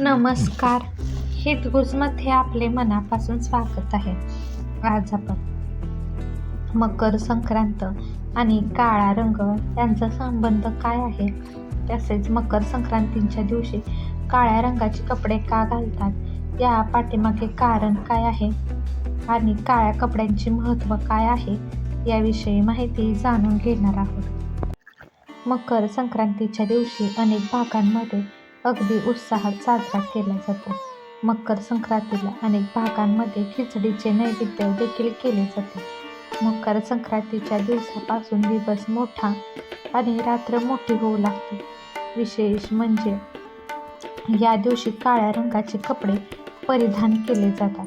नमस्कार. हितगुजमध्ये आपले मनापासून स्वागत आहे. आज आपण मकर संक्रांत आणि काळा रंग यांचा संबंध काय आहे? तसेच मकर संक्रांतीच्या दिवशी काळ्या रंगाचे कपडे का घालतात? या पाठीमागे कारण काय आहे? आणि काळ्या कपड्यांचे महत्त्व काय आहे? याविषयी माहिती जाणून घेणार आहोत. मकर संक्रांतीच्या दिवशी अनेक भागांमध्ये अगदी उत्साहात साजरा केला जातो. मकर संक्रांतीला अनेक भागांमध्ये खिचडीचे नैवेद्य देखील केले जाते. मकर संक्रांतीच्या दिवसापासून दिवस मोठा आणि रात्र मोठी होऊ लागते. विशेष म्हणजे या दिवशी काळ्या रंगाचे कपडे परिधान केले जातात.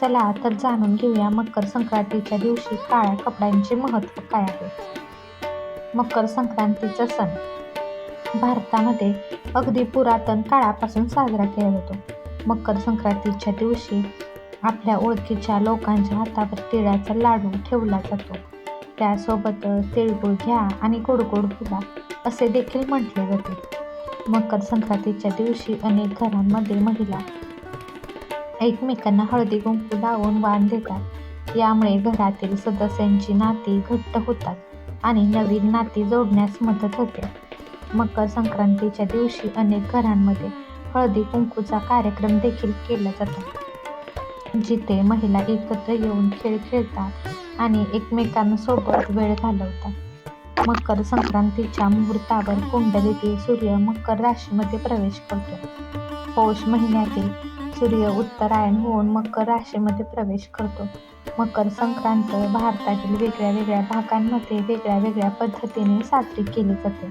चला तर जाणून घेऊया मकर संक्रांतीच्या दिवशी काळ्या कपड्यांचे महत्त्व काय आहे? मकर संक्रांतीचा सण. भारतामध्ये अगदी पुरातन काळापासून साजरा केला जातो. मकर संक्रांतीच्या दिवशी आपल्या ओळखीच्या लोकांच्या हातावर तिळाचा लाडू ठेवला जातो. त्यासोबत तिळगुळ घ्या आणि गोडगोड गोड बोला असे देखील म्हटले जाते. मकर संक्रांतीच्या दिवशी अनेक घरांमध्ये महिला एकमेकांना हळदी कुंकू लावून वाण देतात. यामुळे घरातील सदस्यांची नाती घट्ट होतात आणि नवीन नाती जोडण्यास मदत होते. मकर संक्रांतीच्या दिवशी अनेक घरांमध्ये हळदी कुंकूचा कार्यक्रम देखील केला जातो. जिथे महिला एकत्र येऊन खेळ खेळतात आणि एकमेकांसोबत वेळ घालवतात. मकर संक्रांतीच्या मुहूर्तावर कुंडलीतील सूर्य मकर राशीमध्ये प्रवेश करतो. पौष महिन्यातील सूर्य उत्तरायण होऊन मकर राशीमध्ये प्रवेश करतो. मकर संक्रांत भारतातील वेगळ्या वेगळ्या भागांमध्ये वेगळ्या वेगळ्या पद्धतीने साजरी केली जाते.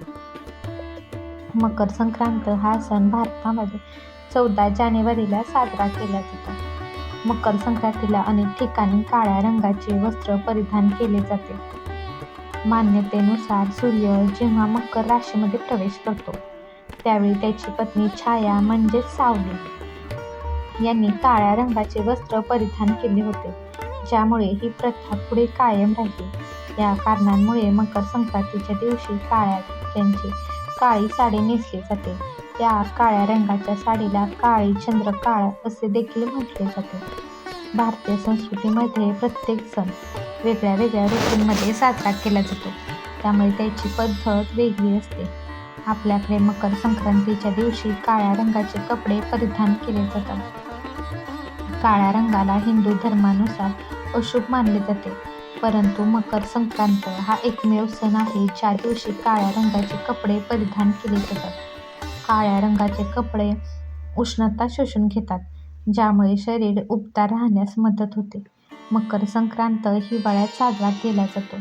मकर संक्रांत हा सण भारतामध्ये चौदा जानेवारीला साजरा केला जातो. मकर संक्रांतीला अनेक ठिकाणी काळ्या रंगाचे वस्त्र परिधान केले जाते. मान्यतेनुसार सूर्य जेव्हा मकर राशीमध्ये प्रवेश करतो त्यावेळी त्याची पत्नी छाया म्हणजेच सावली यांनी काळ्या रंगाचे वस्त्र परिधान केले होते ज्यामुळे ही प्रथा पुढे कायम राहिली. या कारणांमुळे मकर संक्रांतीच्या दिवशी काळ्या ठिपक्यांची काळी साडी नेसली जाते. त्या काळ्या रंगाच्या साडीला काळी चंद्रकाळ असे देखील म्हटले जाते. भारतीय संस्कृतीमध्ये प्रत्येक सण वेगळ्या वेगळ्या ऋतूंमध्ये साजरा केला जातो. त्यामुळे त्याची पद्धत वेगळी असते. आपल्याकडे मकर संक्रांतीच्या दिवशी काळ्या रंगाचे कपडे परिधान केले जातात. काळ्या रंगाला हिंदू धर्मानुसार अशुभ मानले जाते. परंतु मकर संक्रांत हा एकमेव सण आहे ज्या दिवशी काळ्या रंगाचे कपडे परिधान केले जातात. काळ्या रंगाचे कपडे उष्णता शोषून घेतात ज्यामुळे शरीर उबदार राहण्यास मदत होते. मकर संक्रांत हिवाळ्यात साजरा केला जातो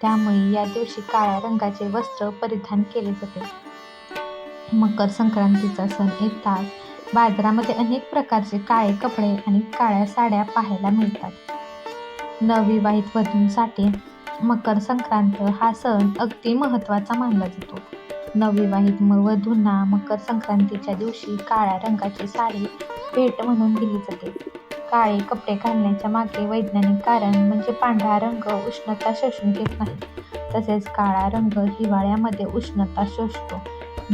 त्यामुळे या दिवशी काळ्या रंगाचे वस्त्र परिधान केले जाते. मकर संक्रांतीचा सण येताच बाजारामध्ये अनेक प्रकारचे काळे कपडे आणि काळ्या साड्या पाहायला मिळतात. नवविवाहित वधूंसाठी मकर संक्रांत हा सण अगदी महत्त्वाचा मानला जातो. नवविवाहित म वधूंना मकर संक्रांतीच्या दिवशी काळ्या रंगाची साडी भेट म्हणून दिली जाते. काळे कपडे घालण्याच्या मागे वैज्ञानिक कारण म्हणजे पांढरा रंग उष्णता शोषून घेत नाही. तसेच काळा रंग हिवाळ्यामध्ये उष्णता शोषतो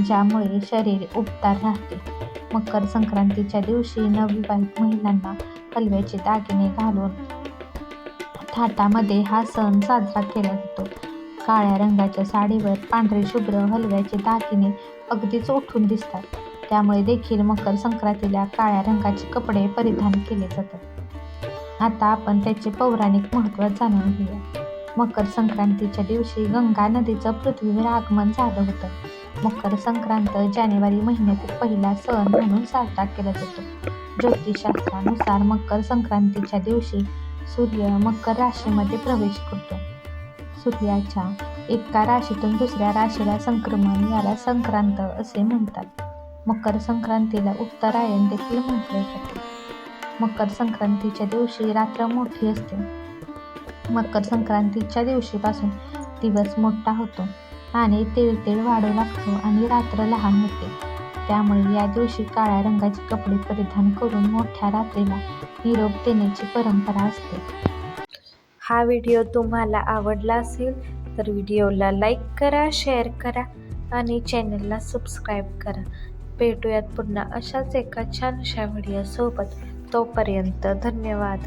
ज्यामुळे शरीर उबदार राहते. मकर संक्रांतीच्या दिवशी नवविवाहित महिलांना हलव्याचे दागिने घालून थाटामध्ये हा सण साजरा केला जातो. काळ्या रंगाच्या साडीवर पांढरे शुभ्र हलव्याचे दागिने अगदीच उठून दिसतात. त्यामुळे देखील मकर संक्रांतीला काळ्या रंगाचे कपडे परिधान केले जातात. आता आपण त्याचे पौराणिक महत्त्व जाणून घेऊया. मकर संक्रांतीच्या दिवशी गंगा नदीचं पृथ्वीवर आगमन झालं होतं. मकर संक्रांत जानेवारी महिन्यातील पहिला सण म्हणून साजरा केला जातो. ज्योतिषशास्त्रानुसार मकर संक्रांतीच्या दिवशी सूर्य मकर राशीमध्ये प्रवेश करतो. सूर्याच्या एका राशीतून दुसऱ्या राशीला संक्रमण याला संक्रांत असे म्हणतात. मकर संक्रांतीला उत्तरायण देखील म्हटले जाते. मकर संक्रांतीच्या दिवशी रात्र मोठी असते. मकर संक्रांतीच्या दिवशीपासून दिवस मोठा होतो आणि तेळतेळ वाढू लागतो आणि रात्र लहान होते. त्यामुळे या दिवशी काळ्या रंगाचे कपडे परिधान करून मोठ्या रात्रीला निरोप देण्याची परंपरा असते. हा व्हिडिओ तुम्हाला आवडला असेल तर व्हिडिओला लाईक करा शेअर करा आणि चॅनलला सबस्क्राईब करा. भेटूयात पुन्हा अशाच एका छानशा व्हिडिओसोबत. तोपर्यंत धन्यवाद.